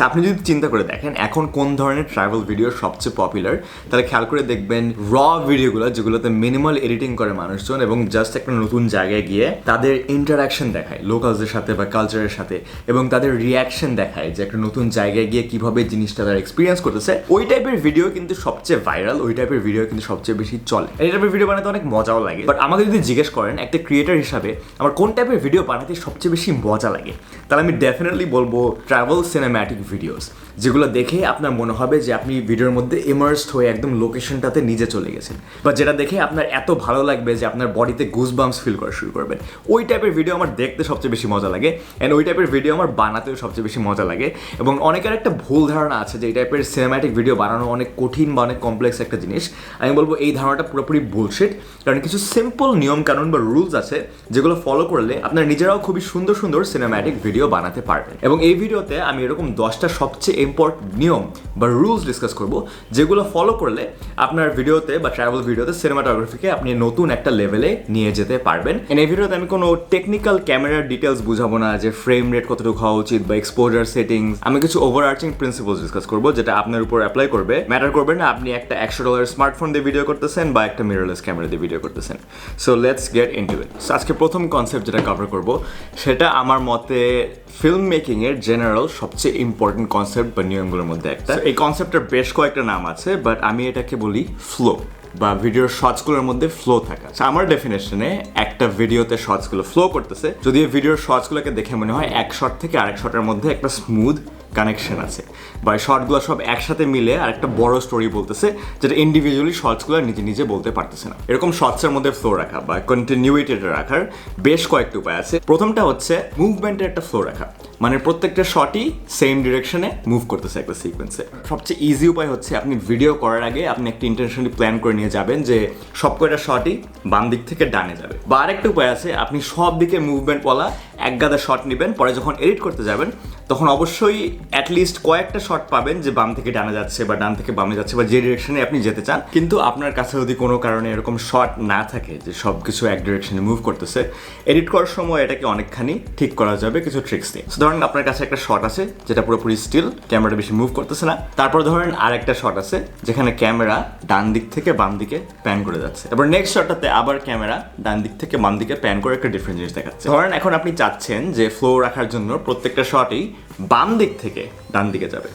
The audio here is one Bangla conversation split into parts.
আচ্ছা, আপনি যদি চিন্তা করে দেখেন এখন কোন ধরনের ট্রাভেল ভিডিও সবচেয়ে পপুলার তাহলে খেয়াল করে দেখবেন র ভিডিওগুলো যেগুলোতে মিনিমাল এডিটিং করে মানুষজন এবং জাস্ট একটা নতুন জায়গায় গিয়ে তাদের ইন্টারাকশন দেখায় লোকালসদের সাথে বা কালচারের সাথে এবং তাদের রিয়াকশন দেখায় যে একটা নতুন জায়গায় গিয়ে কীভাবে জিনিসটা তারা এক্সপিরিয়েন্স করতেছে। ওই টাইপের ভিডিও কিন্তু সবচেয়ে ভাইরাল ওই টাইপের ভিডিও কিন্তু সবচেয়ে বেশি চলে। এই টাইপের ভিডিও বানাতে অনেক মজাও লাগে বাট আমাকে যদি জিজ্ঞেস করেন একটা ক্রিয়েটার হিসাবে আমার কোন টাইপের ভিডিও বানাতে সবচেয়ে বেশি মজা লাগে? তাহলে আমি ডেফিনেটলি বলব ট্রাভেল সিনেম্যাটিক videos. যেগুলো দেখে আপনার মনে হবে যে আপনি ভিডিওর মধ্যে ইমার্সড হয়ে একদম লোকেশনটাতে নিজে চলে গেছেন। বা যেটা দেখে আপনার এত ভালো লাগবে যে আপনার বডিতে গুজ বাম্পস ফিল করা শুরু করবেন। ওই টাইপের ভিডিও আমার দেখতে সবচেয়ে বেশি মজা লাগে। অ্যান্ড ওই টাইপের ভিডিও আমার বানাতেও সবচেয়ে বেশি মজা লাগে। এবং অনেকের একটা ভুল ধারণা আছে যে এই টাইপের সিনেম্যাটিক ভিডিও বানানো অনেক কঠিন বা অনেক কমপ্লেক্স একটা জিনিস। আমি বলব এই ধারণাটা পুরোপুরি বুলশিট কারণ কিছু সিম্পল নিয়ম কানুন বা রুলস আছে যেগুলো ফলো করলে আপনার নিজেরাও খুবই সুন্দর সুন্দর সিনেম্যাটিক ভিডিও বানাতে পারবেন। এবং এই ভিডিওতে আমি এরকম দশটা সবচেয়ে ইম্পর্টেন্ট নিয়ম বা রুলস ডিসকাস করব, যেগুলো ফলো করলে আপনার ভিডিওতে বা ট্রাভেল ভিডিওতে সিনেমাটোগ্রাফিকে আপনি নতুন একটা লেভেলে নিয়ে যেতে পারবেন। এই ভিডিওতে আমি কোনো টেকনিক্যাল ক্যামেরার ডিটেলস বুঝাবো না যে ফ্রেম রেট কতটুকু হওয়া উচিত বা এক্সপোজার সেটিংস আমি কিছু ওভার আর্চিং প্রিন্সিপলস ডিসকাস করব যেটা আপনার উপর অ্যাপ্লাই করবে। ম্যাটার করবে না, আপনি একটা একশো ডলার স্মার্টফোন দিয়ে ভিডিও করতেছেন বা একটা মিররলেস ক্যামেরা দিয়ে ভিডিও করতেছেন। So let's get into it আজকে প্রথম কনসেপ্ট যেটা কভার করব, সেটা আমার মতে ফিল্ম মেকিং এর জেনারেল সবচেয়ে ইম্পর্টেন্ট কনসেপ্ট বা নিয়মগুলোর মধ্যে একটা। এই কনসেপ্টের বেশ কয়েকটা নাম আছে বাট আমি এটাকে বলি ফ্লো বা ভিডিওর শর্টসগুলোর মধ্যে ফ্লো থাকা। আচ্ছা, আমার ডেফিনেশনে একটা ভিডিওতে শর্টসগুলো ফ্লো করতেছে। যদি ভিডিওর শর্টসগুলোকে দেখে মনে হয় এক শর্ট থেকে আরেক শটের মধ্যে একটা স্মুথ কানেকশন আছে। বা শর্টগুলো সব একসাথে মিলে আর একটা বড় স্টোরি বলতেছে, যেটা ইন্ডিভিজুয়ালি শর্টসগুলো নিজে নিজে বলতে পারতেছে না। এরকম শর্টসের মধ্যে ফ্লো রাখা বা কন্টিনিউইটেড রাখার বেশ কয়েকটা উপায় আছে। প্রথমটা হচ্ছে মুভমেন্টের একটা ফ্লো রাখা। মানে প্রত্যেকটা শটই সেম ডিরেকশনে মুভ করতেছে একটা সিকোয়েন্সে সবচেয়ে ইজি উপায় হচ্ছে আপনি ভিডিও করার আগে আপনি একটা ইন্টেনশনালি প্ল্যান করে নিয়ে যাবেন যে সব কয়টা শটই বাম দিক থেকে ডানে যাবে। বা আরেকটা উপায় আছে, আপনি সব দিকে মুভমেন্ট বলা এক গাদা শট নেবেন, পরে যখন এডিট করতে যাবেন, তখন অবশ্যই অ্যাটলিস্ট কয়েকটা শট পাবেন যে বাম থেকে ডানে যাচ্ছে বা ডান থেকে বামে যাচ্ছে বা যে ডিরেকশনে আপনি যেতে চান। কিন্তু আপনার কাছে যদি কোনো কারণে এরকম শট না থাকে যে সব কিছু এক ডিরেকশনে মুভ করতেছে এডিট করার সময় এটাকে অনেকখানি ঠিক করা যাবে কিছু ট্রিক্স দিয়ে। ধরেন আপনার কাছে একটা শট আছে, যেটা পুরোপুরি স্টিল ক্যামেরাটা বেশি মুভ করতেছে না। তারপর ধরেন আর একটা শট আছে, যেখানে ক্যামেরা ডান দিক থেকে বাম দিকে প্যান করে যাচ্ছে। তারপর নেক্সট শটটাতে আবার ক্যামেরা ডান দিক থেকে বাম দিকে প্যান করে একটা ডিফারেন্ট জিনিস দেখাচ্ছে। ধরেন এখন আপনি চাচ্ছেন যে ফ্লো রাখার জন্য প্রত্যেকটা শটই বাম দিক থেকে ডান দিকে যাবে।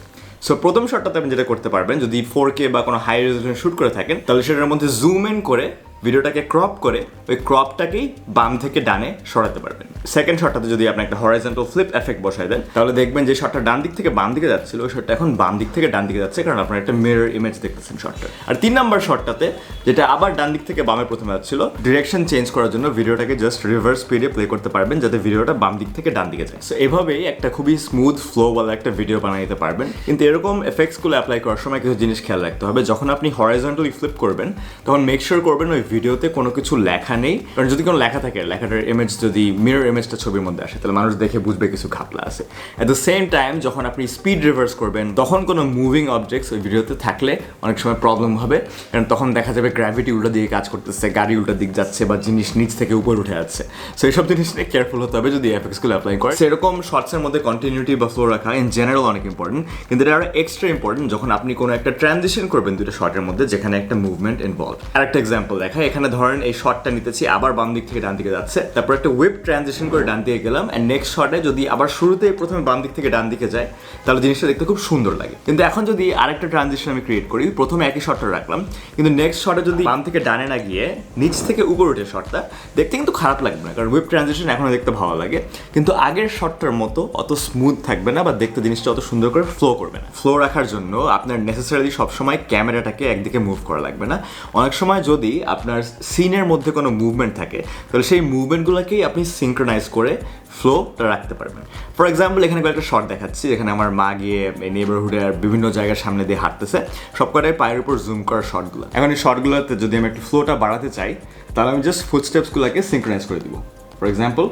সো প্রথম শটটাতে আপনি যেটা করতে পারবেন, যদি ফোর কে বা কোনো হাই রেজলিউশন শ্যুট করে থাকেন, তাহলে সেটার মধ্যে জুম ইন করে ভিডিওটাকে ক্রপ করে ওই ক্রপটাকেই বাম থেকে ডানে সরাতে পারবেন। সেকেন্ড শটটাতে যদি আপনি একটা হরাইজেন্টাল ফ্লিপ এফেক্ট বসায় দেন, তাহলে দেখবেন যে শটটা ডান দিক থেকে বাম দিকে যাচ্ছিল, ওই শটটা এখন বাম দিক থেকে ডান দিকে যাচ্ছে, কারণ আপনার একটা মিরর ইমেজ দেখতেছেন শটটা আর তিন নাম্বার শটটাতে যেটা আবার ডান দিক থেকে বামে প্রথমে যাচ্ছিল ডিরেকশন চেঞ্জ করার জন্য ভিডিওটাকে জাস্ট রিভার্স স্পিডে প্লে করতে পারবেন, যাতে ভিডিওটা বাম দিক থেকে ডান দিকে যায়। সো এভাবেই একটা খুবই স্মুথ ফ্লোওয়ালা একটা ভিডিও বানিয়ে দিতে পারবেন। কিন্তু এরকম এফেক্টসগুলো অ্যাপ্লাই করার সময় কিছু জিনিস খেয়াল রাখতে হবে। যখন আপনি হরাইজন্টালি ফ্লিপ করবেন, তখন মেক শিওর করবেন ওই ভিডিওতে কোনো কিছু লেখা নেই। কারণ যদি কোনো লেখা থাকে, লেখাটার ইমেজ যদি মিরর ইমেজটা ছবির মধ্যে আসে, তাহলে মানুষ দেখে বুঝবে কিছু ঘাপলা আছে। অ্যাট দ্য সেম টাইম যখন আপনি স্পিড রিভার্স করবেন, তখন কোনো মুভিং অবজেক্টস ওই ভিডিওতে থাকলে অনেক সময় প্রবলেম হবে। কারণ তখন দেখা যাবে গ্র্যাভিটি উল্টো দিকে কাজ করতেছে, গাড়ি উল্টো দিক যাচ্ছে বা জিনিস নিচ থেকে উপরে উঠে যাচ্ছে। সো এইসব জিনিস নিয়ে কেয়ারফুল হতে হবে যদি এফেক্টসগুলো অ্যাপ্লাই করে। সেরকম শর্টসের মধ্যে কন্টিনিউটি বা ফ্লো রাখা ইন জেনারেল অনেক ইম্পর্টেন্ট কিন্তু এটা আরও এক্সট্রা ইম্পর্টেন্ট যখন আপনি কোনো একটা ট্রানজিশন করবেন দুটো শর্টের মধ্যে, যেখানে একটা মুভমেন্ট ইনভলভ আর একটা এক্সাম্পল দেখা এখানে ধরেন এই শটটা নিতেছি, আবার বাম দিক থেকে ডান দিকে যাচ্ছে। তারপর একটা ওয়েব ট্রানজেকশন করে ডান দিকে গেলাম অ্যান্ড নেক্সট শটে যদি আবার শুরুতে প্রথমে বাম দিক থেকে ডান দিকে যায়, তাহলে জিনিসটা দেখতে খুব সুন্দর লাগে। কিন্তু এখন যদি আরেকটা ট্রানজেকশন আমি ক্রিয়েট করি, প্রথমে একই শটটা রাখলাম, কিন্তু নেক্সট শটে যদি বাম থেকে ডানে না গিয়ে নিচ থেকে উপর উঠে শটটা দেখতে কিন্তু খারাপ লাগবে না কারণ ওয়েব ট্রানজেকশন এখনও দেখতে ভালো লাগে। কিন্তু আগের শটটার মতো অত স্মুথ থাকবে না, বা দেখতে জিনিসটা অত সুন্দর করে ফ্লো করবে না। ফ্লো রাখার জন্য আপনার নেসেসারি সবসময় ক্যামেরাটাকে একদিকে মুভ করা লাগবে না। অনেক সময় যদি আপনার সিনের মধ্যে কোনো মুভমেন্ট থাকে, তাহলে সেই মুভমেন্টগুলোকেই আপনি সিঙ্ক্রোনাইজ করে ফ্লোটা রাখতে পারবেন। ফর এক্সাম্পল এখানে কয়েকটা শর্ট দেখাচ্ছি, যেখানে আমার মা গিয়ে এই নেবারহুডে আর বিভিন্ন জায়গার সামনে দিয়ে হাঁটতেছে। সব কটাই পায়ের উপর জুম করা শর্টগুলো এখন এই শর্টগুলোতে যদি আমি একটু ফ্লোটা বাড়াতে চাই, তাহলে আমি জাস্ট ফুড স্টেপসগুলোকে সিঙ্ক্রোনাইজ করে দিব। ফর এক্সাম্পল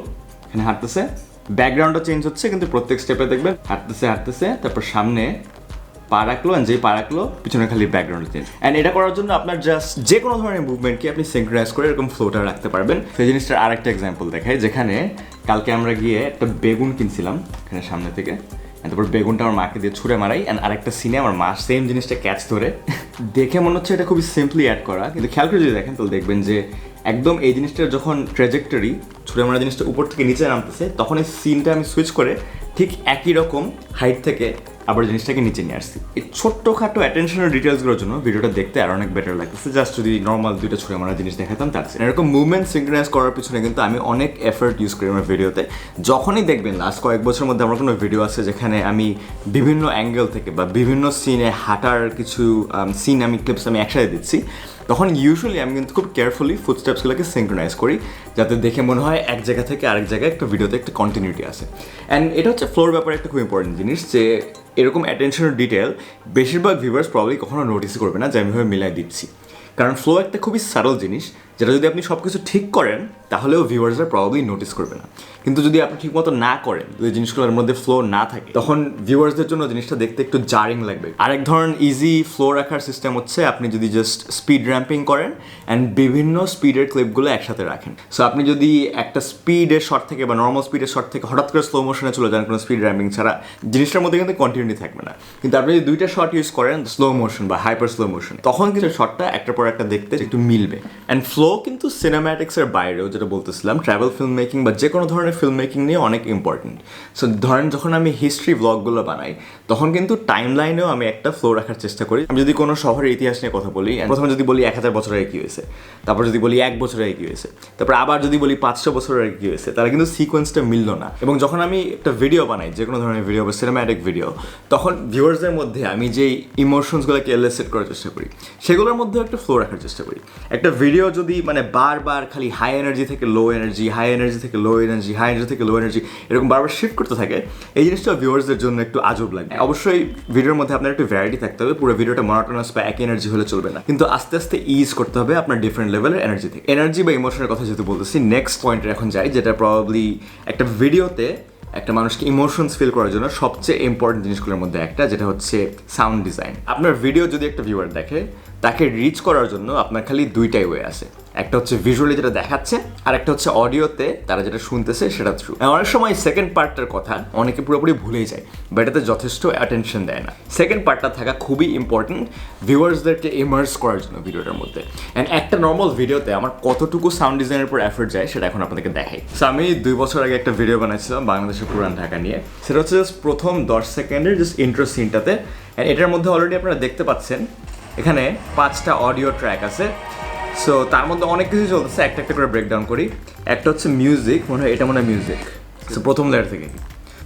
এখানে হাঁটতেছে। ব্যাকগ্রাউন্ডটা চেঞ্জ হচ্ছে, কিন্তু প্রত্যেক স্টেপে দেখবেন হাঁটতেছে হাঁটতেছে, তারপর সামনে পা রাখল and যেই পা রাখল, পিছনে খালি ব্যাকগ্রাউন্ড চেঞ্জ অ্যান্ড এটা করার জন্য আপনার জাস্ট যে কোনো ধরনের মুভমেন্টকে আপনি সিঙ্ক্রোনাইজ করে এরকম ফ্লোটা রাখতে পারবেন। সেই জিনিসটার আরেকটা এক্সাম্পল দেখাই, যেখানে কালকে আমরা গিয়ে একটা বেগুন কিনছিলাম, এখানে সামনে থেকে। তারপর বেগুনটা আমার মাকে দিয়ে ছুঁড়ে মারাই অ্যান্ড আরেকটা সিনে আমার মা সেম জিনিসটা ক্যাচ ধরে। দেখে মনে হচ্ছে এটা খুবই সিম্পলি অ্যাড করা, কিন্তু খেয়াল করে যদি দেখেন তাহলে দেখবেন যে একদম এই জিনিসটার যখন ট্রেজেক্টরি ছুঁড়ে মারা জিনিসটা উপর থেকে নিচে নামতেছে, তখন এই সিনটা আমি সুইচ করে ঠিক একই রকম হাইট থেকে আবার জিনিসটাকে নিচে নিয়ে আসছি। এই ছোট্টখাটো অ্যাটেনশনের ডিটেলসগুলোর জন্য ভিডিওটা দেখতে আর অনেক বেটার লাগতেছে। জাস্ট যদি নর্মাল দুইটা ছুঁড়ে মারা জিনিস দেখাতাম তার এরকম মুভমেন্ট সিঙ্ক্রোনাইজ করার পিছনে কিন্তু আমি অনেক এফার্ট ইউজ করি আমার ভিডিওতে যখনই দেখবেন লাস্ট কয়েক বছরের মধ্যে আমার কোনো ভিডিও আছে যেখানে আমি বিভিন্ন অ্যাঙ্গেল থেকে বা বিভিন্ন সিনে হাঁটার কিছু সিন আমি ক্লিপস আমি একসাথে দিচ্ছি তখন ইউজুয়ালি আমি কিন্তু খুব কেয়ারফুলি ফুডস্টেপসগুলোকে সিঙ্ক্রোনাইজ করি, যাতে দেখে মনে হয় এক জায়গা থেকে আরেক জায়গায় একটা ভিডিওতে একটা কন্টিনিউটি আছে অ্যান্ড এটা হচ্ছে ফ্লোর ব্যাপারে একটা খুব ইম্পর্টেন্ট জিনিস যে, এরকম অ্যাটেনশনের ডিটেল বেশিরভাগ ভিউয়ার্স প্রবলি কখনো নোটিস করবে না যে আমি ভাবে মিলাই দিচ্ছি। কারণ ফ্লো একটা খুবই সারল জিনিস যেটা যদি আপনি সব কিছু ঠিক করেন, তাহলেও ভিউয়ার্সরা প্রবলি নোটিস করবে না। কিন্তু যদি আপনি ঠিকমতো না করেন, যদি জিনিসগুলোর মধ্যে ফ্লো না থাকে, তখন ভিউয়ার্সদের জন্য জিনিসটা দেখতে একটু জারিং লাগবে। আরেক ধরনের ইজি ফ্লো রাখার সিস্টেম হচ্ছে আপনি যদি জাস্ট স্পিড র্যাম্পিং করেন অ্যান্ড বিভিন্ন স্পিডের ক্লিপগুলো একসাথে রাখেন। সো আপনি যদি একটা স্পিডের শট থেকে বা নর্মাল স্পিডের শট থেকে হঠাৎ করে স্লো মোশনে চলে যান কোনো স্পিড র্যাম্পিং ছাড়া, জিনিসটার মধ্যে কিন্তু কন্টিনিউটি থাকবে না। কিন্তু আপনি যদি দুইটা শট ইউজ করেন স্লো মোশন বা হাইপার স্লো মোশন তখন কিন্তু শটটা একটার পর একটা দেখতে একটু মিলবে। অ্যান্ড ফ্লো কিন্তু সিনেম্যাটিক্সের বাইরেও যেটা বলতেছিলাম ট্রাভেল ফিল্ম মেকিং বা যে কোনো ধরনের ফিল্ম মেকিং নিয়ে অনেক ইম্পর্টেন্ট সো ধরেন যখন আমি হিস্ট্রি ব্লগগুলো বানাই, তখন কিন্তু টাইম লাইনেও আমি একটা ফ্লো রাখার চেষ্টা করি। আমি যদি কোনো শহরের ইতিহাস নিয়ে কথা বলি প্রথমে যদি বলি এক হাজার বছরের কী হয়েছে, তারপর যদি বলি এক বছর আগে কী হয়েছে, তারপর আবার যদি বলি পাঁচশো বছর আগে কী হয়েছে, তাহলে কিন্তু সিকোয়েন্সটা মিলল না। এবং যখন আমি একটা ভিডিও বানাই যে কোনো ধরনের ভিডিও বা সিনেম্যাটিক ভিডিও তখন ভিউয়ার্সদের মধ্যে আমি যেই ইমোশনসগুলোকে এলিসেট করার চেষ্টা করি, সেগুলোর মধ্যেও একটা ফ্লো রাখার চেষ্টা করি। একটা ভিডিও যদি মানে বারবার খালি হাই এনার্জি থেকে লো এনার্জি হাই এনার্জি থেকে লো এনার্জি হাই এনার্জি থেকে লো এনার্জি এরকম বারবার শিফট করতে থাকে। এই জিনিসটা ভিউয়ার্সদের জন্য একটু আজব লাগে। অবশ্যই ভিডিওর মধ্যে আপনার একটু ভ্যারাইটি থাকতে হবে, পুরো ভিডিওটা মনোটনাস বা একই এনার্জি হলে চলবে না। কিন্তু আস্তে আস্তে ইজ করতে হবে আপনার ডিফারেন্ট লেভেলের এনার্জি থেকে। এনার্জি বা ইমোশনের কথা যেহেতু বলতেছি নেক্সট পয়েন্টে এখন যাই, যেটা প্রবাবলি একটা ভিডিওতে একটা মানুষকে ইমোশনস ফিল করার জন্য সবচেয়ে ইম্পর্টেন্ট জিনিসগুলোর মধ্যে একটা, যেটা হচ্ছে সাউন্ড ডিজাইন আপনার ভিডিও যদি একটা ভিউয়ার দেখে তাকে রিচ করার জন্য আপনার খালি দুইটাই ওয়ে আছে। একটা হচ্ছে ভিজুয়ালি যেটা দেখাচ্ছে, আর একটা হচ্ছে অডিওতে তারা যেটা শুনতেছে সেটা থ্রু অনেক সময় সেকেন্ড পার্টটার কথা অনেকে পুরোপুরি ভুলেই যায় বা এটাতে যথেষ্ট অ্যাটেনশন দেয় না। সেকেন্ড পার্টটা থাকা খুবই ইম্পর্টেন্ট ভিউয়ার্সদেরকে ইমার্স করার জন্য ভিডিওটার মধ্যে। অ্যান্ড একটা নর্মাল ভিডিওতে আমার কতটুকু সাউন্ড ডিজাইনের উপর এফোর্ট যায় সেটা এখন আপনাদেরকে দেখাই। সো আমি দুই বছর আগে একটা ভিডিও বানাইছিলাম বাংলাদেশের পুরান ঢাকা নিয়ে। সেটা হচ্ছে জাস্ট প্রথম দশ সেকেন্ডের জাস্ট ইন্ট্রো সিনটাতে অ্যান্ড এটার মধ্যে অলরেডি আপনারা দেখতে পাচ্ছেন এখানে পাঁচটা অডিও ট্র্যাক আছে। সো তার মধ্যে অনেক কিছু চলতেছে, একটা একটা করে ব্রেকডাউন করি। একটা হচ্ছে মিউজিক মনে হয় এটা মনে হয় মিউজিক সো প্রথম লেয়ার থেকে।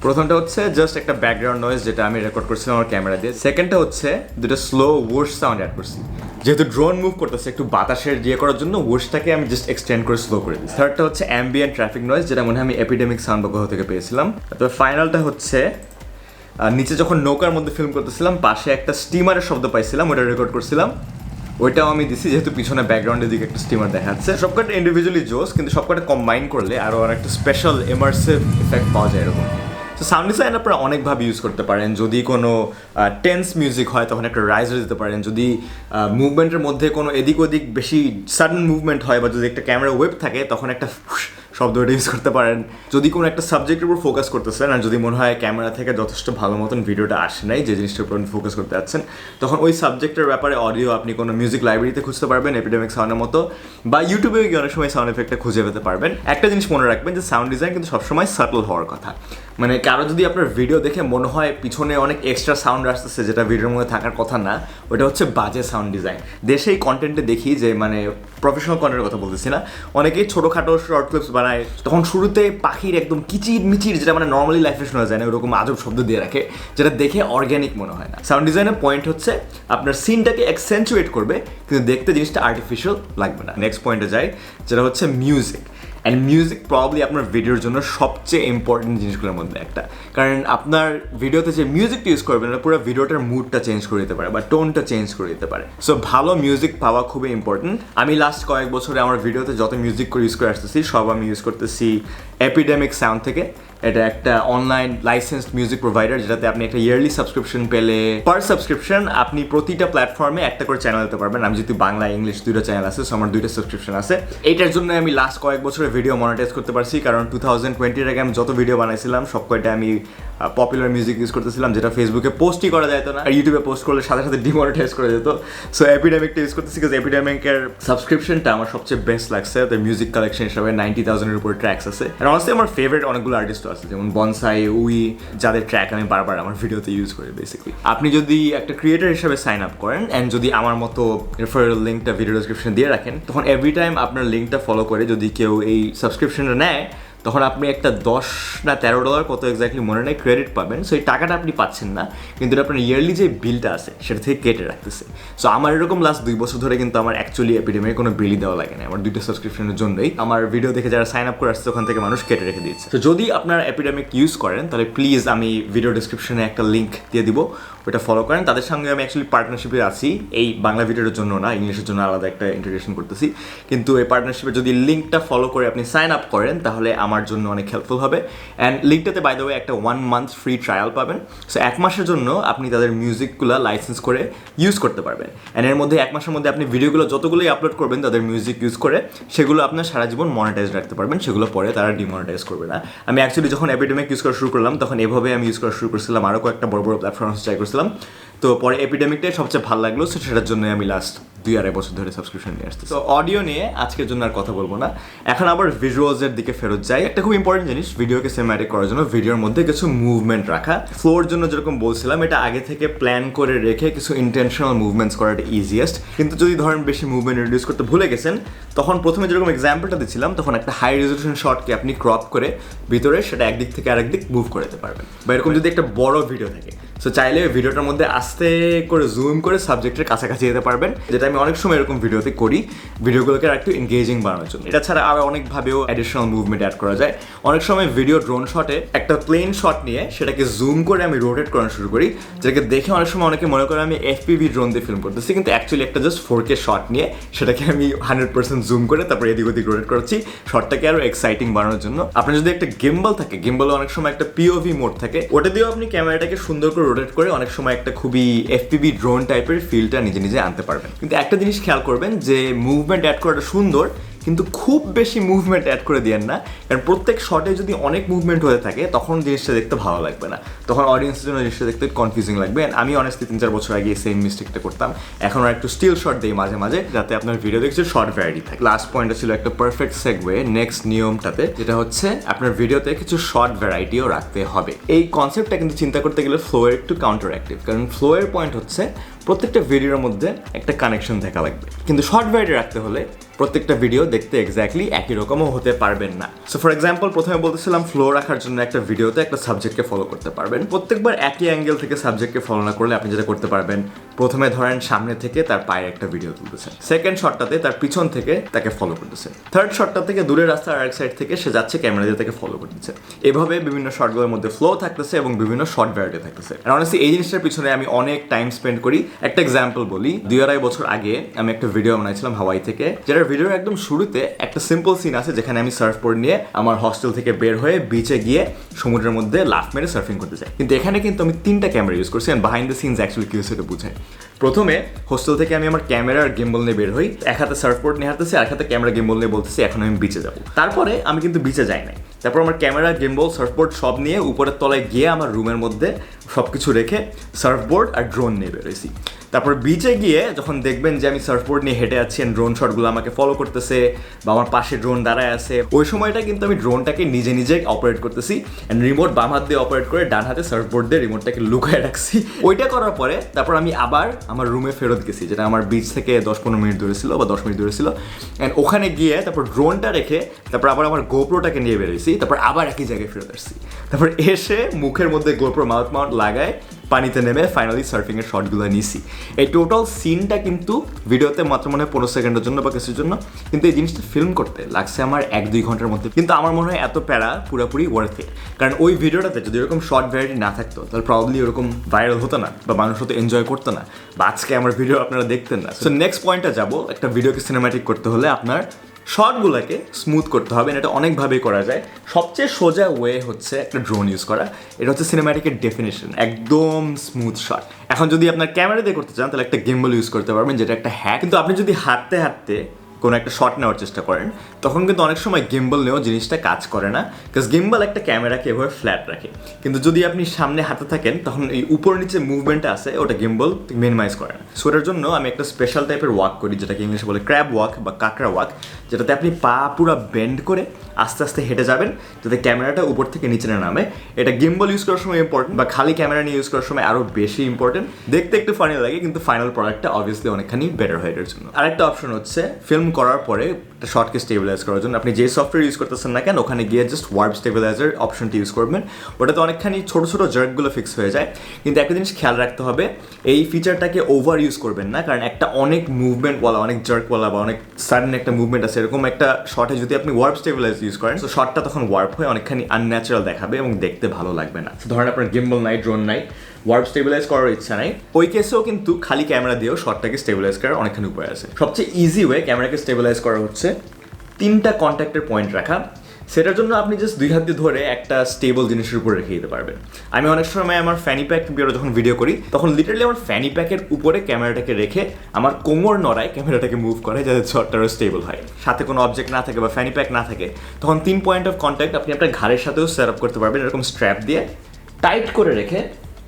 প্রথমটা হচ্ছে জাস্ট একটা ব্যাকগ্রাউন্ড নয়েজ যেটা আমি রেকর্ড করছিলাম আমার ক্যামেরা দিয়ে। সেকেন্ডটা হচ্ছে দুটো স্লো ওয়ার্স সাউন্ড অ্যাড করছি। যেহেতু ড্রোন মুভ করতেছে একটু বাতাসের ইয়ে করার জন্য ওয়ার্সটাকে আমি জাস্ট এক্সটেন্ড করে স্লো করে দিই থার্ডটা হচ্ছে অ্যাম্বিয়েন্ট ট্রাফিক নয়েজ যেটা মনে হয় আমি এপিডেমিক সাউন্ড থেকে পেয়েছিলাম। তারপর ফাইনালটা হচ্ছে নিচে যখন নৌকার মধ্যে ফিল্ম করতেছিলাম, পাশে একটা স্টিমারের শব্দ পাইছিলাম ওটা রেকর্ড করছিলাম। ওইটাও আমি দিছি, যেহেতু পিছনে ব্যাকগ্রাউন্ডের দিকে একটা স্টিমার দেখাচ্ছে সবকটা ইন্ডিভিজুয়ালি জোস কিন্তু সবকটা কম্বাইন করলে আরও আর একটা স্পেশাল এমার্সিভ ইফেক্ট পাওয়া যায় এরকম। তো সাউন্ড ডিজাইন আপনারা অনেকভাবে ইউজ করতে পারেন। যদি কোনো টেন্স মিউজিক হয়, তখন একটা রাইজার দিতে পারেন। যদি মুভমেন্টের মধ্যে কোনো এদিক ওদিক বেশি সাডেন মুভমেন্ট হয় বা যদি একটা ক্যামেরা ওয়েব থাকে, তখন একটা শব্দটা ইউজ করতে পারেন। যদি কোনো একটা সাবজেক্টের উপর ফোকাস করতেছেন আর যদি মনে হয় ক্যামেরা থেকে যথেষ্ট ভালো মতন ভিডিওটা আসে নাই, যে জিনিসটার উপর ফোকাস করতে যাচ্ছেন, তখন ওই সাবজেক্টের ব্যাপারে অডিও আপনি কোনো মিউজিক লাইব্রেরিতে খুঁজতে পারবেন এপিডেমিক সাউন্ডের মতো, বা ইউটিউবে গিয়ে অনেক সময় সাউন্ড এফেক্টটা খুঁজে পেতে পারবেন। একটা জিনিস মনে রাখবেন যে সাউন্ড ডিজাইন কিন্তু সবসময় সাটল হওয়ার কথা। মানে কারও যদি আপনার ভিডিও দেখে মনে হয় পিছনে অনেক এক্সট্রা সাউন্ড আসতেছে, যেটা ভিডিওর মধ্যে থাকার কথা না, ওটা হচ্ছে বাজে সাউন্ড ডিজাইন দেশে এই কন্টেন্টে দেখি যে মানে প্রফেশনাল কন্টেন্টের কথা বলতেছি না, অনেকেই ছোটোখাটো শর্ট ক্লিপস বানায় তখন শুরুতে পাখির একদম কিচির মিচির, যেটা মানে নর্মালি লাইফে শোনা যায় না, ওরকম আজব শব্দ দিয়ে রাখে, যেটা দেখে অর্গ্যানিক মনে হয় না। সাউন্ড ডিজাইনের পয়েন্ট হচ্ছে, আপনার সিনটাকে এক্সেন্চুয়েট করবে, কিন্তু দেখতে জিনিসটা আর্টিফিশিয়াল লাগবে না। নেক্সট পয়েন্টে যাই, যেটা হচ্ছে মিউজিক অ্যান্ড মিউজিক প্রবলি আপনার ভিডিওর জন্য সবচেয়ে ইম্পর্টেন্ট জিনিসগুলোর মধ্যে একটা। কারণ আপনার ভিডিওতে যে মিউজিকটা ইউজ করবেন পুরো ভিডিওটার মুডটা চেঞ্জ করে দিতে পারে বা টোনটা চেঞ্জ করে দিতে পারে। সো ভালো মিউজিক পাওয়া খুবই ইম্পর্টেন্ট আমি লাস্ট কয়েক বছরে আমার ভিডিওতে যত মিউজিক করে ইউজ করে আসতেছি, সব আমি ইউজ করতেছি এপিডেমিক সাউন্ড থেকে। এটা একটা অনলাইন লাইসেন্সড মিউজিক প্রোভাইডার যেটাতে আপনি একটা ইয়ারলি সাবস্ক্রিপশন পেলে পার সাবস্ক্রিপশন আপনি প্রতিটা প্ল্যাটফর্মে একটা করে চ্যানেল দিতে পারবেন। আমি যেহেতু বাংলা ইংলিশ দুইটা চ্যানেল আছে সো আমার দুইটা সাবস্ক্রিপশন আছে। এটার জন্য আমি লাস্ট কয়েক বছরের ভিডিও মনিটাইজ করতে পারছি, কারণ টু থাউজেন্ড টোয়েন্টির আগে আমি যত ভিডিও বানাইছিলাম, সব কয়টা আমি পপুলার মিউজিক ইউজ করতেছিলাম, যেটা ফেসবুকে পোস্টই করা যেত না, আর ইউটিউবে পোস্ট করলে সাথে সাথে ডিমনিটাইজ করে যেত। সো এপিডেমিকটা ইউজ করতেছি বিকজ এপিডেমিকের সাবস্ক্রিপশনটা আমার সবচেয়ে বেস্ট লাগছে। তো মিউজিক কালেকশন হিসাবে নাইনটি থাউজেন্ডের উপর ট্র্যাক্স আছে। আর অনেস্টলি আমার ফেভারিট অনেকগুলো আর্টিস্টও আছে। যেমন বনসাই উই যাদের ট্র্যাক আমি বারবার আমার ভিডিওতে ইউজ করি বেসিক্যালি আপনি যদি একটা ক্রিয়েটার হিসেবে সাইন আপ করেন অ্যান্ড যদি আমার মতো রেফারেল লিঙ্কটা ভিডিও ডিসক্রিপশনে দিয়ে রাখেন, তখন এভরি টাইম আপনার লিঙ্কটা ফলো করে যদি কেউ এই সাবস্ক্রিপশনটা নেয় তখন আপনি একটা দশ না তেরো ডলার কত এক্স্যাক্টলি মনে নেই ক্রেডিট পাবেন। সো এই টাকাটা আপনি পাচ্ছেন না, কিন্তু আপনার ইয়ারলি যে বিলটা আছে, সেটা থেকে কেটে রাখতেছে। সো আমার এরকম লাস্ট দুই বছর ধরে কিন্তু আমার অ্যাকচুয়ালি এপিডেমিক কোনো বিলই দেওয়া লাগে না আমার দুইটা সাবস্ক্রিপশনের জন্যই। আমার ভিডিও দেখে যারা সাইন আপ করে আসছে, ওখান থেকে মানুষ কেটে রেখে দিচ্ছে তো যদি আপনার এপিডেমিক ইউজ করেন, তাহলে প্লিজ আমি ভিডিও ডিসক্রিপশনে একটা লিঙ্ক দিয়ে দিব। ওটা ফলো করেন। তাদের সঙ্গে আমি অ্যাকচুয়ালি পার্টনারশিপে আছি। এই বাংলা ভিডিওর জন্য না ইংলিশের জন্য আলাদা একটা ইন্টারগ্রেশন করতেছি। কিন্তু এই পার্টনারশিপে যদি লিঙ্কটা ফলো করে আপনি সাইন আপ করেন, তাহলে আমার জন্য অনেক হেল্পফুল হবে। অ্যান্ড লিঙ্কটাতে বাই দ্য ওয়ে একটা ওয়ান মান্থ ফ্রি ট্রায়াল পাবেন। সো এক মাসের জন্য আপনি তাদের মিউজিকগুলো লাইসেন্স করে ইউজ করতে পারবেন। অ্যান্ড এর মধ্যে এক মাসের মধ্যে আপনি ভিডিওগুলো যতগুলোই আপলোড করবেন, তাদের মিউজিক ইউজ করে, সেগুলো আপনার সারা জীবন মনিটাইজ রাখতে পারবেন। সেগুলো পরে তারা ডিমনিটাইজ করবে না। আমি অ্যাকচুয়ালি যখন এপিডেমিক ইউজ করা শুরু করলাম, তখন এভাবে আমি ইউজ করা শুরু করছিলাম। আরও কয়েকটা বড় বড় প্ল্যাটফর্ম ট্রাই করছিলাম। তো পরে এপিডেমিকটাই সবচেয়ে ভালো লাগল সো সেটার জন্য আমি লাস্ট দুই আড়াই বছর ধরে সাবস্ক্রিপশন নিয়ে আসছি তো অডিও নিয়ে আজকের জন্য আর কথা বলব না। এখন আবার ভিজুয়ালসের দিকে ফেরত যাই। একটা খুব ইম্পর্টেন্ট জিনিস ভিডিওকে সিনেম্যাটিক করার জন্য ভিডিওর মধ্যে কিছু মুভমেন্ট রাখা। ফ্লোর জন্য যেরকম বলছিলাম এটা আগে থেকে প্ল্যান করে রেখে কিছু ইন্টেনশনাল মুভমেন্টস করাটা ইজিয়েস্ট কিন্তু যদি ধরেন বেশি মুভমেন্ট রিডিউস করতে ভুলে গেছেন তখন প্রথমে যেরকম এক্সাম্পলটা দিচ্ছিলাম তখন একটা হাই রেজলিউশন শটকে আপনি ক্রপ করে ভিতরে সেটা একদিক থেকে আরেক দিক মুভ করে দিতে পারবেন। বা এরকম যদি একটা বড় ভিডিও থাকে। সো চাইলে ভিডিওটার মধ্যে আস্তে করে জুম করে সাবজেক্টের কাছাকাছি যেতে পারবেন যেটা আমি অনেক সময় এরকম ভিডিওতে করি ভিডিওগুলোকে আর একটু এনগেজিং বানানোর জন্য। এটা ছাড়া আরও অনেকভাবেও অ্যাডিশনাল মুভমেন্ট অ্যাড করা যায়। অনেক সময় ভিডিও ড্রোন শটে একটা প্লেন শট নিয়ে সেটাকে জুম করে আমি রোটেট করানো শুরু করি যেটাকে দেখে অনেক সময় অনেকে মনে করে আমি এফপিভি ড্রোন দিয়ে ফিল্ম করতেছি কিন্তু অ্যাকচুয়ালি একটা জাস্ট ফোর কে শট নিয়ে সেটাকে আমি হান্ড্রেড পার্সেন্ট জুম করে তারপর এদিক ওদিক রোটেট করছি শটটাকে আরও এক্সাইটিং বানানোর জন্য। আপনার যদি একটা গেম্বল থাকে গেম্বল অনেক সময় একটা পিওভি মোড থাকে ওটা দিয়েও আপনি ক্যামেরাটাকে সুন্দর করে রোটেট করে অনেক সময় একটা খুবই এফপিবি ড্রোন টাইপের ফিলটা নিজে নিজে আনতে পারবেন। কিন্তু একটা জিনিস খেয়াল করবেন যে মুভমেন্ট অ্যাড করাটা সুন্দর কিন্তু খুব বেশি মুভমেন্ট অ্যাড করে দিয়েন না। কারণ প্রত্যেক শটে যদি অনেক মুভমেন্ট হয়ে থাকে, তখন জিনিসটা দেখতে ভালো লাগবে না। তখন অডিয়েন্সের জন্য জিনিসটা দেখতে কনফিউজিং লাগবে। আমি অনেস্টলি তিন চার বছর আগে সেম মিস্টেকটা করতাম। এখন আর একটু স্টিল শট দিই মাঝে মাঝে, যাতে আপনার ভিডিও দেখছে শর্ট ভ্যারাইটি থাকে। লাস্ট পয়েন্টটা ছিল একটা পারফেক্ট সেগওয়ে নেক্সট নিয়মটাতে, যেটা হচ্ছে আপনার ভিডিওতে কিছু শর্ট ভ্যারাইটিও রাখতে হবে। এই কনসেপ্টটা কিন্তু চিন্তা করতে গেলে ফ্লোয়ের একটু কাউন্টার অ্যাক্টিভ কারণ ফ্লোয়ের পয়েন্ট হচ্ছে প্রত্যেকটা ভিডিওর মধ্যে একটা কানেকশন থাকা লাগবে। কিন্তু শর্ট ভিডিও রাখতে হলে প্রত্যেকটা ভিডিও দেখতে এক্স্যাক্টলি একই রকমও হতে পারবেন না। সো ফর এক্সাম্পল প্রথমে বলতেছিলাম ফ্লো রাখার জন্য একটা ভিডিওতে একটা সাবজেক্টকে ফলো করতে পারবেন। প্রত্যেকবার একই অ্যাঙ্গেল থেকে সাবজেক্টকে ফলো না করলে আপনি যেটা করতে পারবেন প্রথমে ধরেন সামনে থেকে তার পায়ে একটা ভিডিও তুলতেছে। সেকেন্ড শটটাতে তার পিছন থেকে তাকে ফলো করতেছে। থার্ড শটটা থেকে দূরের রাস্তার আরেক সাইড থেকে সে যাচ্ছে ক্যামেরা দিয়ে তাকে ফলো করতেছে। এভাবে বিভিন্ন শটগুলোর মধ্যে ফ্লো থাকতেছে এবং বিভিন্ন শর্ট ভ্যারাইটি থাকতেছে। অনেস্টলি এই জিনিসটার পিছনে আমি অনেক টাইম স্পেন্ড করি। একটা এক্সাম্পল বলি, দুই আড়াই বছর আগে আমি একটা ভিডিও বানাইছিলাম হাওয়াই থেকে। যেটার ভিডিওর একদম শুরুতে একটা সিম্পল সিন আছে যেখানে আমি সার্ফ বোর্ড নিয়ে আমার হস্টেল থেকে বের হয়ে বিচে গিয়ে সমুদ্রের মধ্যে লাফ মেরে সার্ফিং করতে চাই কিন্তু এখানে কিন্তু আমি তিনটা ক্যামেরা ইউজ করছি বিহাইন্ড দ্য সিনস অ্যাকচুয়ালি কি সেটা বুঝাই। প্রথমে হোস্টেল থেকে আমি আমার ক্যামেরা আর গেমবল নিয়ে বের হই। এক হাতে সার্ফবোর্ড নিয়ে হাঁটতেছি আর এক হাতে ক্যামেরা গেমবল নিয়ে বলতেছি, এখন আমি বিচে যাব। তারপরে আমি কিন্তু বিচে যাই নাই। তারপর আমার ক্যামেরা গেমবল সার্ফবোর্ড সব নিয়ে উপরের তলায় গিয়ে আমার রুমের মধ্যে সব কিছু রেখে সার্ফবোর্ড আর ড্রোন নিয়ে বেরোইছি তারপর বিচে গিয়ে যখন দেখবেন যে আমি সার্ফবোর্ড নিয়ে হেঁটে যাচ্ছি ড্রোন শটগুলো আমাকে ফলো করতেছে বা আমার পাশে ড্রোন দাঁড়ায় আছে, ওই সময়টা কিন্তু আমি ড্রোনটাকে নিজে নিজে অপারেট করতেছি অ্যান্ড রিমোট বাম হাত দিয়ে অপারেট করে ডান হাতে সার্ফবোর্ড দিয়ে রিমোটটাকে লুকায় রাখছি। ওইটা করার পরে তারপর আমি আবার আমার রুমে ফেরত গেছি, যেটা আমার বিচ থেকে দশ পনেরো মিনিট দূরে ছিল বা দশ মিনিট দূরে ছিল। অ্যান্ড ওখানে গিয়ে তারপর ড্রোনটা রেখে তারপর আবার আমার গোপ্রোটাকে নিয়ে বেরোইছি তারপর আবার একই জায়গায় ফেরত আসছি। তারপর এসে মুখের মধ্যে গোপ্রো মাউথ মাউন্ট লাগায় পানিতে নেমে ফাইনালি সার্ফিংয়ের শটগুলো নিছি। এই টোটাল সিনটা কিন্তু ভিডিওতে মাত্র মনে হয় পনেরো সেকেন্ডের জন্য বা কিছুর জন্য। কিন্তু এই জিনিসটা ফিল্ম করতে লাগছে আমার এক দুই ঘণ্টার মধ্যে। কিন্তু আমার মনে হয় এত প্যারা পুরোপুরি ওয়ার্থ ইট কারণ ওই ভিডিওটাতে যদি এরকম শর্ট ভ্যারাইটি না থাকতো, তাহলে প্রবলি ওরকম ভাইরাল হতো না বা মানুষ হতো এনজয় করতো না। বা আজকে আমার ভিডিও আপনারা দেখতেন না। সো নেক্সট পয়েন্টটা যাব। একটা ভিডিওকে সিনেমাটিক করতে হলে আপনার শর্টগুলোকে স্মুথ করতে হবে, এটা অনেকভাবেই করা যায়। সবচেয়ে সোজা ওয়ে হচ্ছে একটা ড্রোন ইউজ করা। এটা হচ্ছে সিনেম্যাটিকের ডেফিনেশন একদম স্মুথ শট এখন যদি আপনার ক্যামেরা দিয়ে করতে চান, তাহলে একটা গেম্বল ইউজ করতে পারবেন, যেটা একটা হ্যাক কিন্তু আপনি যদি হাঁটতে হাঁটতে কোনো একটা শট নেওয়ার চেষ্টা করেন, তখন কিন্তু অনেক সময় গিম্বল নিয়েও জিনিসটা কাজ করে না বিকজ গিম্বল একটা ক্যামেরাকে এভাবে ফ্ল্যাট রাখে। কিন্তু যদি আপনি সামনে হাতে থাকেন, তখন এই উপর নিচে মুভমেন্টটা আছে, ওটা গিম্বল মিনিমাইজ করে না। সো এটার জন্য আমি একটা স্পেশাল টাইপের ওয়াক করি, যেটাকে ইংলিশে বলে ক্র্যাব ওয়াক বা কাঁকড়া ওয়াক যেটাতে আপনি পা পুরো বেন্ড করে আস্তে আস্তে হেঁটে যাবেন, যাতে ক্যামেরাটা উপর থেকে নিচে না নামে। এটা গিম্বল ইউজ করার সময় ইম্পর্টেন্ট বা খালি ক্যামেরা নিয়ে ইউজ করার সময় আরও বেশি ইম্পর্টেন্ট দেখতে একটু ফানি লাগে, কিন্তু ফাইনাল প্রোডাক্টটা অবভিয়াসলি অনেকখানি বেটার হয় এটার জন্য। আরেকটা অপশন হচ্ছে ফিল্ম করার পরে শর্টকে স্টেবিলাইজ করার জন্য। আপনি যে সফটওয়্যার ইউজ করতেছেন না কেন, ওখানে গিয়ে জাস্ট ওয়ার্ড স্টেবিলাইজার অপশনটি ইউজ করবেন। ওটাতে অনেকখানি ছোটো ছোটো জার্কগুলো ফিক্স হয়ে যায়। কিন্তু একটা জিনিস খেয়াল রাখতে হবে, এই ফিচারটাকে ওভার ইউজ করবেন না। কারণ একটা অনেক মুভমেন্টওয়ালা অনেক জার্কওয়ালা বা অনেক সাডেন একটা মুভমেন্ট আছে, এরকম একটা শর্টে যদি আপনি ওয়ার্প স্টেবিলাইজ ইউজ করেন, তো শর্টটা তখন ওয়ার্প হয়ে অনেকখানি আনন্যাচারাল দেখাবে এবং দেখতে ভালো লাগবে না। ধরেন আপনার গিম্বল নাই ড্রোন নাই। ওয়ার্প স্টেবিলাইজ করার ইচ্ছা নাই। ওই কেসেও কিন্তু খালি ক্যামেরা দিয়েও শর্টটাকে স্টেবিলাইজ করার অনেকখানি উপায় আছে। সবচেয়ে ইজি ওয়ে ক্যামেরাকে স্টেবিলাইজ করা হচ্ছে তিনটা কন্ট্যাক্টের পয়েন্ট রাখা। সেটার জন্য আপনি জাস্ট দুই হাত দিয়ে ধরে একটা স্টেবল জিনিসের উপরে রেখে দিতে পারবেন। আমি অনেক সময় আমার ফ্যানি প্যাক বেরো যখন ভিডিও করি, তখন লিটারলি আমার ফ্যানি প্যাকের উপরে ক্যামেরাটাকে রেখে আমার কোমর নড়ায় ক্যামেরাটাকে মুভ করে যাতে শটটারও স্টেবল হয়। সাথে কোনো অবজেক্ট না থাকে বা ফ্যানি প্যাক না থাকে, তখন তিন পয়েন্ট অফ কন্ট্যাক্ট আপনি আপনার ঘাড়ের সাথেও সেট আপ করতে পারবেন এরকম স্ট্র্যাপ দিয়ে। টাইট করে রেখে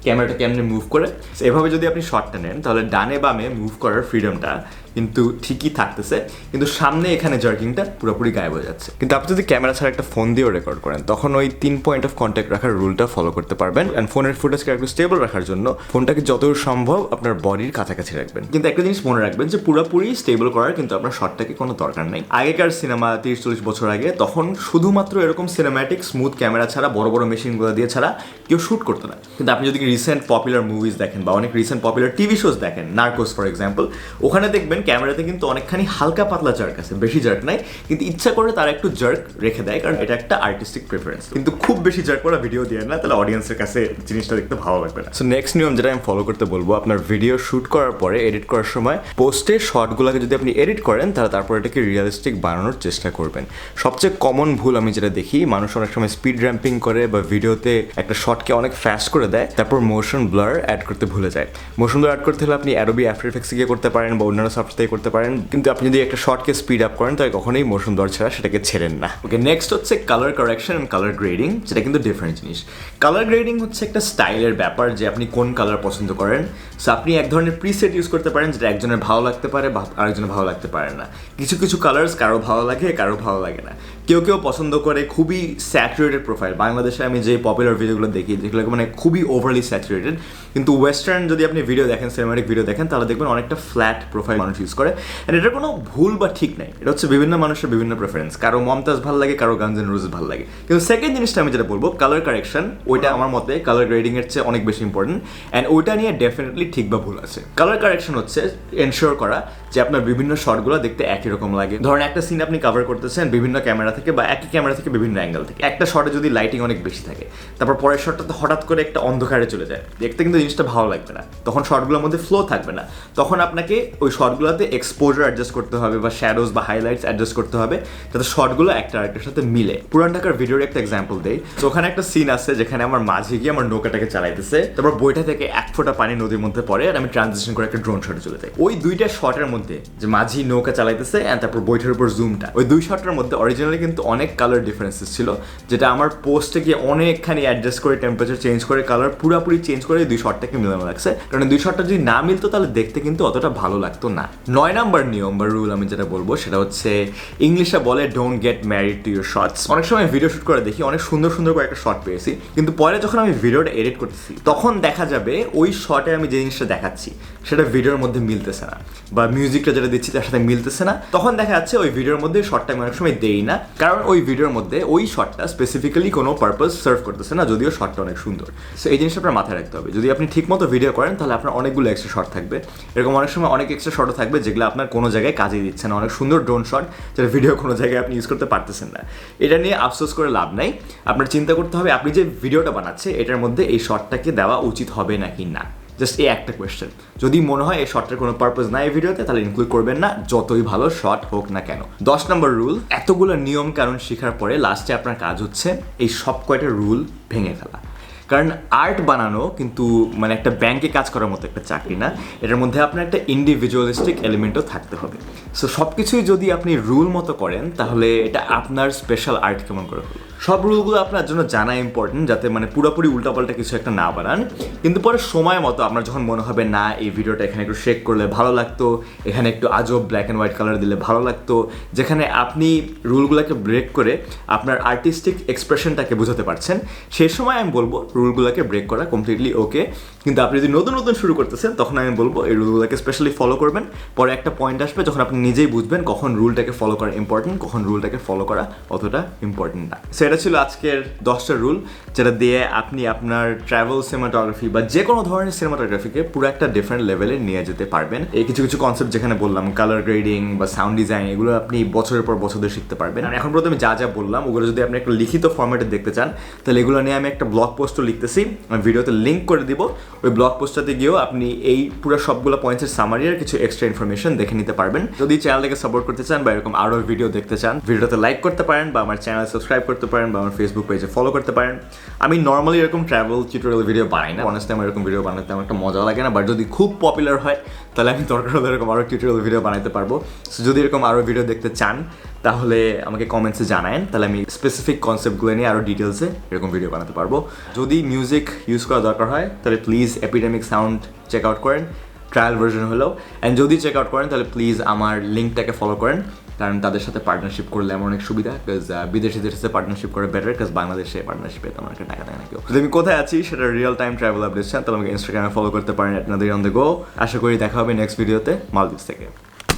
ক্যামেরাটা কেমনে মুভ করে? এভাবে যদি আপনি শটটা নেন, তাহলে ডানে বামে মুভ করার ফ্রিডমটা কিন্তু ঠিকই থাকতেছে, কিন্তু সামনে এখানে জার্কিংটা পুরোপুরি গায়েব হয়ে যাচ্ছে। কিন্তু আপনি যদি ক্যামেরা ছাড়া একটা ফোন দিয়েও রেকর্ড করেন, তখন ওই তিন পয়েন্ট অফ কন্ট্যাক্ট রাখার রুলটা ফলো করতে পারবেন অ্যান্ড ফোনের ফুটেজকে একটু স্টেবল রাখার জন্য ফোনটাকে যতদূর সম্ভব আপনার বডির কাছাকাছি রাখবেন। কিন্তু একটা জিনিস মনে রাখবেন যে পুরোপুরি স্টেবল করার কিন্তু আপনার শটটাকে কোনো দরকার নেই। আগেকার সিনেমা তিরিশ চল্লিশ বছর আগে তখন শুধুমাত্র এরকম সিনেম্যাটিক স্মুথ ক্যামেরা ছাড়া, বড় বড় মেশিনগুলো দিয়ে ছাড়া কেউ শ্যুট করতো না। কিন্তু আপনি যদি রিসেন্ট পপুলার মুভিজ দেখেন বা অনেক রিসেন্ট পপুলার টিভি শোজ দেখেন নার্কোস ফর এক্সাম্পল ওখানে দেখবেন ক্যামেরাতে কিন্তু অনেকখানি হালকা পাতলা জার্ক আছে, বেশি জার্ক নাই, কিন্তু ইচ্ছা করে তারা একটু জার্ক রেখে দেয়, কারণ এটা একটা আর্টিস্টিক প্রেফারেন্স কিন্তু খুব বেশি জার্ক করা ভিডিও দিয়ে না, তাহলে অডিয়েন্সের কাছে জিনিসটা দেখতে ভালো লাগবে না। সো নেক্সট নিয়ম যেটা আমি ফলো করতে বলব, আপনার ভিডিও শুট করার পরে এডিট করার সময় পোস্টে শর্টগুলোকে যদি আপনি এডিট করেন, তাহলে তারপর এটাকে রিয়েলিস্টিক বানানোর চেষ্টা করবেন। সবচেয়ে কমন ভুল আমি যেটা দেখি, মানুষ অনেক সময় স্পিড র্যাম্পিং করে বা ভিডিওতে একটা শর্টকে অনেক ফাস্ট করে দেয়, তারপর মোশন ব্লার অ্যাড করতে ভুলে যায়। মোশন ব্লার অ্যাড করতে হলে আপনি অ্যাডোবি আফটার এফেক্টস গিয়ে করতে পারেন বা অন্যান্য সফটওয়্যার করতে পারেন। কিন্তু আপনি যদি একটা শর্টকে স্পিড আপ করেন, তাহলে কখনোই মোশন দর ছাড়া সেটাকে ছেড়েন না। ওকে নেক্সট হচ্ছে colour correction and colour grading সেটা কিন্তু ডিফারেন্ট জিনিস। কালার গ্রেডিং হচ্ছে একটা স্টাইলের ব্যাপার যে আপনি কোন কালার পছন্দ করেন। সো আপনি এক ধরনের প্রিসেট ইউজ করতে পারেন যেটা একজনের ভালো লাগতে পারে বা আরেকজনের ভালো লাগতে পারে না। কিছু কিছু কালার্স কারও ভালো লাগে, কারও ভালো লাগে না। কেউ কেউ পছন্দ করে খুবই স্যাচুরেটেড প্রোফাইল বাংলাদেশে আমি যে পপুলার ভিডিওগুলো দেখি যেগুলো মানে খুবই ওভারলি স্যাচুরেটেড কিন্তু ওয়েস্টার্ন যদি আপনি ভিডিও দেখেন সিনেমাটিক ভিডিও দেখেন, তাহলে দেখবেন অনেকটা ফ্ল্যাট প্রোফাইল মানুষ ইউজ করে। আর এটার কোনো ভুল বা ঠিক নাই। এটা হচ্ছে বিভিন্ন মানুষের বিভিন্ন প্রেফারেন্স কারও মমতাজ ভালো লাগে, কারও গানজ এন্ড রোজ ভালো লাগে। কিন্তু সেকেন্ড জিনিসটা আমি যেটা বলব কালার কারেকশন ওইটা আমার মতে কালার গ্রেডিং এর চেয়ে অনেক বেশি ইম্পর্টেন্ট অ্যান্ড ওইটা নিয়ে ডেফিনেটলি ঠিক বা ভুল আছে। কালার কারেকশন হচ্ছে এনশিওর করা যে আপনার বিভিন্ন শটগুলো দেখতে একই রকম লাগে। ধরেন একটা সিন আপনি কভার করতেছেন বিভিন্ন ক্যামেরা থেকে বা একই ক্যামেরা থেকে বিভিন্ন অ্যাঙ্গেল থেকে। একটা শটে যদি লাইটিং অনেক বেশি থাকে, তারপর পরের শটটাতে হঠাৎ করে একটা অন্ধকারে চলে যায়। দেখতে কিন্তু জিনিসটা ভালো লাগবে না। তখন শটগুলোর মধ্যে ফ্লো থাকবে না। তখন আপনাকে ওই শটগুলোতে এক্সপোজার অ্যাডজাস্ট করতে হবে বা শ্যাডোজ বা হাইলাইটস অ্যাডজাস্ট করতে হবে যাতে শটগুলো একটা আরেকটার সাথে মিলে। পুরান ঢাকার ভিডিওর একটা এক্সাম্পল দেই। তো ওখানে একটা সিন আছে যেখানে আমার মাঝে গিয়ে আমার নৌকাটাকে চালাইতেছে। তারপর বইটা থেকে এক ফোঁটা পানি নদীর মধ্যে পড়ে আর আমি ট্রানজিশন করে একটা ড্রোন শটে চলে যাই। ওই দুইটা শটের মধ্যে যে মাঝি নৌকা চালাইতেছে অ্যান্ড তারপর বইটার উপর জুমটা ওই দুই শটের মধ্যে অরিজিনালি কিন্তু অনেক কালার ডিফারেন্সেস ছিল, যেটা আমার পোস্টে গিয়ে অনেকখানি অ্যাডজাস্ট করে টেম্পারেচার চেঞ্জ করে কালার পুরোপুরি চেঞ্জ করে দুই শটটাকে মিলানো লাগছে। কারণ দুই শটটা যদি না মিলতো তাহলে দেখতে কিন্তু অতটা ভালো লাগতো না। নয় নাম্বার নিয়ম বা রুল আমি যেটা বলব সেটা হচ্ছে ইংলিশে বলে don't get married to your shots অনেক সময় ভিডিও শুট করে দেখি, অনেক সুন্দর সুন্দর করে একটা শট পেয়েছি, কিন্তু পরে যখন আমি ভিডিওটা এডিট করতেছি, তখন দেখা যাবে ওই শটে আমি যে জিনিসটা দেখাচ্ছি, সেটা ভিডিওর মধ্যে মিলতেছে না, বা মিউজিকটা যেটা দিচ্ছি তার সাথে মিলতেছে না। তখন দেখা যাচ্ছে ওই ভিডিওর মধ্যে শটটা আমি অনেক সময় দেই না, কারণ ওই ভিডিওর মধ্যে ওই শটটা স্পেসিফিক্যালি কোনো পারপাস সার্ভ করতেছে না, যদিও শটটা অনেক সুন্দর। সো এই জিনিসটা আপনার মাথায় রাখতে হবে। যদি আপনি ঠিকমতো ভিডিও করেন, তাহলে আপনার অনেকগুলো এক্সট্রা শট থাকবে। এরকম অনেক সময় অনেক এক্সট্রা শটও থাকবে, যেগুলো আপনার কোনো জায়গায় কাজে দিচ্ছে না। অনেক সুন্দর ড্রোন শট যেটা ভিডিও কোনো জায়গায় আপনি ইউজ করতে পারতেছেন না। এটা নিয়ে আফসোস করে লাভ নাই। আপনার চিন্তা করতে হবে, আপনি যে ভিডিওটা বানাচ্ছে, এটার মধ্যে এই শটটাকে দেওয়া উচিত হবে নাকি না। জাস্ট এই একটা কোয়েশ্চেন যদি মনে হয় এই শর্টের কোনো পারপাস নাই এই ভিডিওতে তাহলে ইনক্লুড করবেন না, যতই ভালো শর্ট হোক না কেন। দশ নম্বর রুল এতগুলো নিয়ম কারণ শেখার পরে লাস্টে আপনার কাজ হচ্ছে এই সব কয়টা রুল ভেঙে ফেলা। কারণ আর্ট বানানো কিন্তু মানে একটা ব্যাংকে কাজ করার মতো একটা চাকরি না, এটার মধ্যে আপনার একটা ইন্ডিভিজুয়ালিস্টিক এলিমেন্টও থাকতে হবে। সো সব কিছুই যদি আপনি রুল মতো করেন, তাহলে এটা আপনার স্পেশাল আর্ট কেমন করে হলো? সব রুলগুলো আপনার জন্য জানা ইম্পর্টেন্ট যাতে মানে পুরোপুরি উল্টাপাল্টা কিছু একটা না বানান কিন্তু পরে সময় মতো আপনার যখন মনে হবে, না, এই ভিডিওটা এখানে একটু শেক করলে ভালো লাগতো, এখানে একটু আজব ব্ল্যাক অ্যান্ড হোয়াইট কালার দিলে ভালো লাগতো, যেখানে আপনি রুলগুলোকে ব্রেক করে আপনার আর্টিস্টিক এক্সপ্রেশনটাকে বোঝাতে পারছেন সেই সময় আমি বলব রুলগুলোকে ব্রেক করা কমপ্লিটলি ওকে কিন্তু আপনি যদি নতুন নতুন শুরু করতেছেন, তখন আমি বলব এই রুলগুলোকে স্পেশালি ফলো করবেন। পরে একটা পয়েন্ট আসবে, যখন আপনি নিজেই বুঝবেন কখন রুলটাকে ফলো করা ইম্পর্টেন্ট কখন রুলটাকে ফলো করা অতটা ইম্পর্টেন্ট না। সো এটা ছিল আজকের দশটা রুল যেটা দিয়ে আপনি আপনার ট্রাভেল সিনেমাটোগ্রাফি বা যে কোনো ধরনের সিনেমাটোগ্রাফিকে পুরো একটা ডিফারেন্ট লেভেলে নিয়ে যেতে পারবেন। এই কিছু কিছু কনসেপ্ট যেখানে বললাম কালার গ্রেডিং বা সাউন্ড ডিজাইন এগুলো আপনি বছরের পর বছর ধরে শিখতে পারবেন। আর এখন প্রথমে যা যা বললাম, ওগুলো যদি আপনি একটা লিখিত ফর্মেটে দেখতে চান, তাহলে এগুলো নিয়ে আমি একটা ব্লগ পোস্টও লিখতেছি। আমি ভিডিওতে লিঙ্ক করে দিব। ওই ব্লগ পোস্টটাতে গিয়েও আপনি এই পুরো সবগুলো পয়েন্টসের সামারি আর কিছু এক্সট্রা ইনফরমেশন দেখে নিতে পারবেন। যদি চ্যানেলটাকে সাপোর্ট করতে চান বা এরকম আরও ভিডিও দেখতে চান, ভিডিওতে লাইক করতে পারেন বা আমার চ্যানেল সাবস্ক্রাইব করতে পারেন। বা আমার ফেসবুক পেজে ফলো করতে পারেন। আমি নর্মালি এরকম ট্রাভেল টিউটোরিয়াল ভিডিও বানাই না। অনেস্টলি আমার এরকম ভিডিও বানাতে আমার একটা মজা লাগে না। বাট যদি খুব পপুলার হয়, তাহলে আমি দরকার হলে এরকম আরও টিউটোরিয়াল ভিডিও বানাতে পারব। সো যদি এরকম আরও ভিডিও দেখতে চান, তাহলে আমাকে কমেন্টসে জানায়েন। তাহলে আমি স্পেসিফিক কনসেপ্টগুলো নিয়ে আরও ডিটেলসে এরকম ভিডিও বানাতে পারব। যদি মিউজিক ইউজ করা দরকার হয়, তাহলে please epidemic sound check out করেন। ট্রায়াল ভার্জন হলেও। অ্যান্ড যদি চেক আউট করেন, তাহলে প্লিজ আমার লিঙ্কটাকে ফলো করেন। কারণ তাদের সাথে পার্টনারশিপ করলে এমন অনেক সুবিধা বিকজ বিদেশিদের সাথে পার্টনারশিপ করে বেটার কাজ বাংলাদেশে পার্টনারশিপে তেমন একটা টাকা দেয় না কেউ। যদি আমি কোথায় আছি, সেটা রিয়েল টাইম ট্রাভেল আপডেট চান তাহলে আমাকে ইনস্টাগ্রামে ফলো করতে পারেন আপনাদের অন দ্য গো আশা করি দেখা হবে নেক্সট ভিডিওতে মালদ্বীপ থেকে।